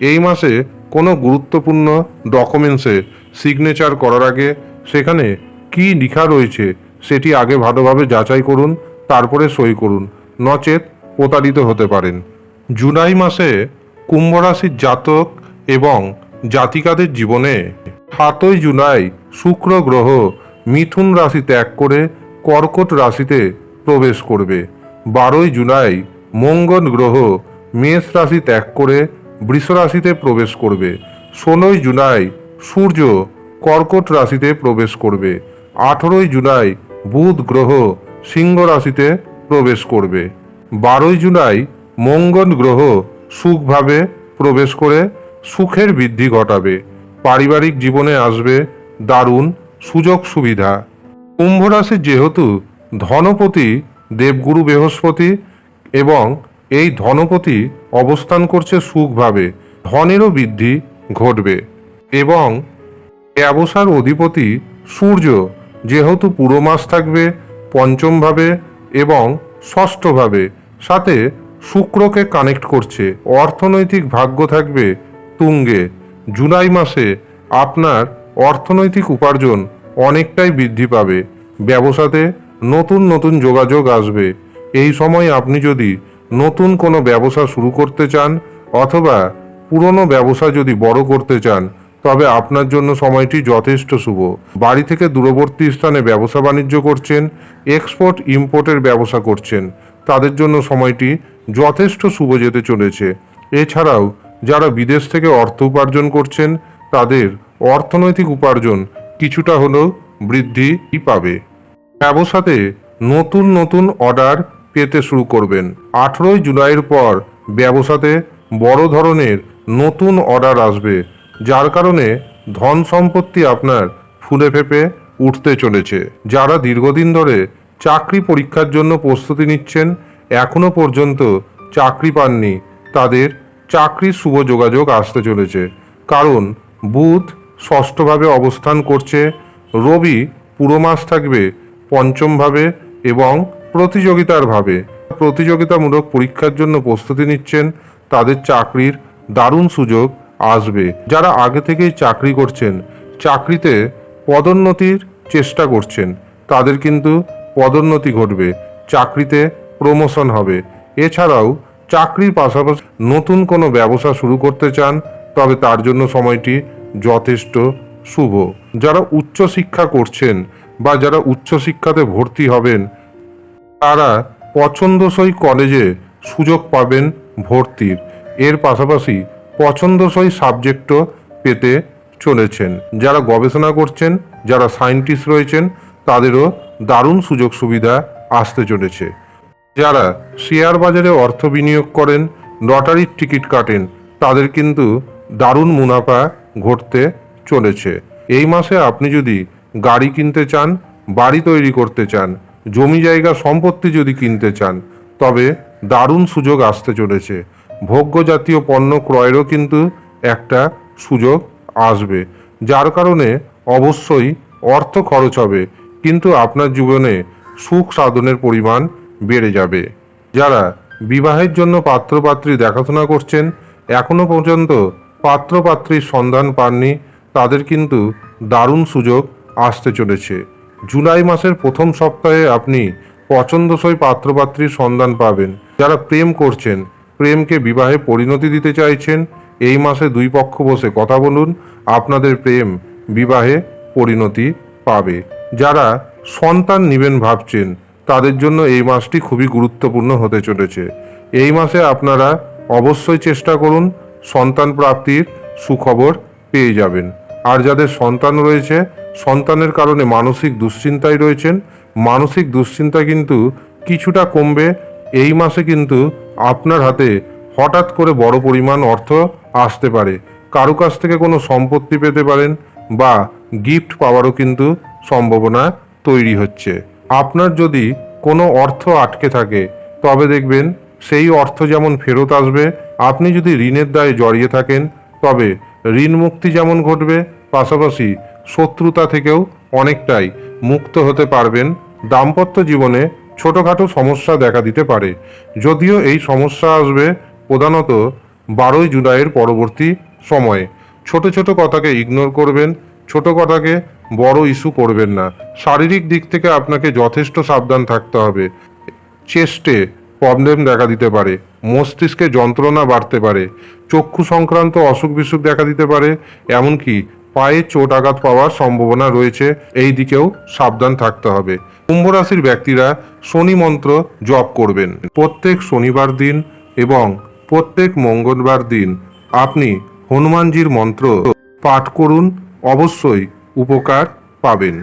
এই মাসে কোনো গুরুত্বপূর্ণ ডকুমেন্টসে সিগনেচার করার আগে সেখানে কি লেখা রয়েছে সেটি আগে ভালোভাবে যাচাই করুন, তারপরে সই করুন। নচেত প্রতারিত হতে পারেন। জুলাই মাসে কুম্ভ রাশির জাতক এবং জাতিকাদের জীবনে সাতই জুলাই শুক্র গ্রহ মিথুন রাশি ত্যাগ করে কর্কট রাশিতে প্রবেশ করবে। বারোই জুলাই মঙ্গল গ্রহ মেষ রাশি ত্যাগ করে বৃষ রাশিতে প্রবেশ করবে। ষোলোই জুলাই সূর্য কর্কট রাশিতে প্রবেশ করবে। আঠেরোই জুলাই বুধ গ্রহ সিংহ রাশিতে প্রবেশ করবে। বারোই জুলাই মঙ্গল গ্রহ সুখভাবে প্রবেশ করে, সুখের বৃদ্ধি ঘটাবে। পারিবারিক জীবনে আসবে, দারুণ সুযোগ সুবিধা। কুম্ভ রাশি যেহেতু ধনপতি, দেবগুরু বৃহস্পতি এবং এই ধনপতি অবস্থান করছে সুখভাবে, ধনেরও বৃদ্ধি ঘটবে। এবং ব্যবসার অধিপতি সূর্য, যেহেতু পুরো মাস থাকবে পঞ্চমভাবে এবং ষষ্ঠভাবে, সাথে শুক্রকে কানেক্ট করছে। অর্থনৈতিক ভাগ্য থাকবে তুঙ্গে। জুলাই মাসে আপনার অর্থনৈতিক উপার্জন অনেকটাই বৃদ্ধি পাবে। ব্যবসাতে নতুন নতুন যোগাযোগ আসবে। এই সময় আপনি যদি নতুন কোনো ব্যবসা শুরু করতে চান অথবা পুরনো ব্যবসা যদি বড় করতে চান, তবে আপনার জন্য সময়টি যথেষ্ট শুভ। বাড়ি থেকে দূরবর্তী স্থানে ব্যবসা বাণিজ্য করছেন এক্সপোর্ট ইম্পোর্টের ব্যবসা করছেন। তাদের জন্য সময়টি যথেষ্ট শুভ যেতে চলেছে। এছাড়াও, যারা বিদেশ থেকে অর্থ উপার্জন করছেন, তাদের অর্থনৈতিক উপার্জন কিছুটা হলেও বৃদ্ধি পাবে। ব্যবসাতে নতুন নতুন অর্ডার পেতে শুরু করবেন। আঠেরোই জুলাইয়ের পর ব্যবসাতে বড় ধরনের নতুন অর্ডার আসবে, যার কারণে ধন সম্পত্তি আপনার ফুলে ফেপে উঠতে চলেছে। যারা দীর্ঘদিন ধরে চাকরি পরীক্ষার জন্য প্রস্তুতি নিচ্ছেন, এখনও পর্যন্ত চাকরি পাননি, তাদের চাকরির শুভ যোগাযোগ আসতে চলেছে। কারণ বুধ ষষ্ঠভাবে অবস্থান করছে, রবি পুরো মাস থাকবে পঞ্চমভাবে এবং প্রতিযোগিতার ভাবে। প্রতিযোগিতামূলক পরীক্ষার জন্য প্রস্তুতি নিচ্ছেন, তাদের চাকরির দারুণ সুযোগ আসবে। যারা আগে থেকেই চাকরি করছেন, চাকরিতে পদোন্নতির চেষ্টা করছেন, তাদের কিন্তু পদোন্নতি ঘটবে, চাকরিতে প্রমোশন হবে। এছাড়াও চাকরির পাশাপাশি নতুন কোনো ব্যবসা শুরু করতে চান, তবে তার জন্য সময়টি যথেষ্ট শুভ। যারা উচ্চশিক্ষা করছেন বা যারা উচ্চশিক্ষাতে ভর্তি হবেন তারা পছন্দসই কলেজে সুযোগ পাবেন ভর্তির। এর পাশাপাশি পছন্দসই সাবজেক্টও পেতে চলেছেন। যারা গবেষণা করছেন, যারা সায়েন্টিস্ট রয়েছেন, তাদেরও দারুণ সুযোগ সুবিধা আসতে চলেছে। যারা শেয়ার বাজারে অর্থ বিনিয়োগ করেন লটারির টিকিট কাটেন, তাদের কিন্তু দারুণ মুনাফা ঘটতে চলেছে। এই মাসে আপনি যদি গাড়ি কিনতে চান, বাড়ি তৈরি করতে চান জমি জায়গা সম্পত্তি যদি কিনতে চান, তবে দারুণ সুযোগ আসতে চলেছে। ভোগ্য জাতীয় পণ্য ক্রয়েরও কিন্তু একটা সুযোগ আসবে, যার কারণে অবশ্যই অর্থ খরচ হবে, কিন্তু আপনার জীবনে সুখ সাধনের পরিমাণ বেড়ে যাবে। যারা বিবাহের জন্য পাত্রপাত্রী দেখাশোনা করছেন, এখনও পর্যন্ত পাত্রপাত্রীর সন্ধান পাননি, তাদের কিন্তু দারুণ সুযোগ আসতে চলেছে। জুলাই মাসের প্রথম সপ্তাহে আপনি পছন্দসই পাত্রপাত্রীর সন্ধান পাবেন। যারা প্রেম করছেন, প্রেমকে বিবাহে পরিণতি দিতে চাইছেন, এই মাসে দুই পক্ষ বসে কথা বলুন, আপনাদের প্রেম বিবাহে পরিণতি পাবে। যারা সন্তান নেবেন ভাবছেন, তাদের জন্য এই মাসটি খুবই গুরুত্বপূর্ণ হতে চলেছে। এই মাসে আপনারা অবশ্যই চেষ্টা করুন, সন্তান প্রাপ্তির সুখবর পেয়ে যাবেন। আর যাদের সন্তান রয়েছে, সন্তানের কারণে মানসিক দুশ্চিন্তায় রয়েছেন। মানসিক দুশ্চিন্তা কিন্তু কিছুটা কমবে। এই মাসে কিন্তু আপনার হাতে হঠাৎ করে বড় পরিমাণ অর্থ আসতে পারে। কারও কাছ থেকে কোনো সম্পত্তি পেতে পারেন বা গিফট পাওয়ারও কিন্তু সম্ভাবনা তৈরি হচ্ছে। আপনার যদি কোনো অর্থ আটকে থাকে, তবে দেখবেন সেই অর্থ যেমন ফেরত আসবে, আপনি যদি ঋণের দায়ে জড়িয়ে থাকেন, তবে ঋণ মুক্তি যেমন ঘটবে, পাশাপাশি শত্রুতা থেকেও অনেকটাই মুক্ত হতে পারবেন। দাম্পত্য জীবনে ছোটোখাটো সমস্যা দেখা দিতে পারে। যদিও এই সমস্যা আসবে প্রধানত বারোই জুলাইয়ের পরবর্তী সময়ে। ছোট ছোট কথাকে ইগনোর করবেন, ছোট কথাকে বড় ইস্যু করবেন না। শারীরিক দিক থেকে আপনাকে যথেষ্ট সাবধান থাকতে হবে। চেস্টে প্রবলেম দেখা দিতে পারে। মস্তিষ্কে যন্ত্রণা বাড়তে পারে। চক্ষু সংক্রান্ত অসুখ বিসুখ দেখা দিতে পারে। এমনকি পায়ে চোট আঘাত পাওয়ার সম্ভাবনা রয়েছে। এই দিকেও সাবধান থাকতে হবে। কুম্ভ রাশির ব্যক্তিরা শনি মন্ত্র জপ করবেন। প্রত্যেক শনিবার দিন এবং প্রত্যেক মঙ্গলবার দিন আপনি হনুমানজির মন্ত্র পাঠ করুন। অবশ্যই উপকার পাবেন।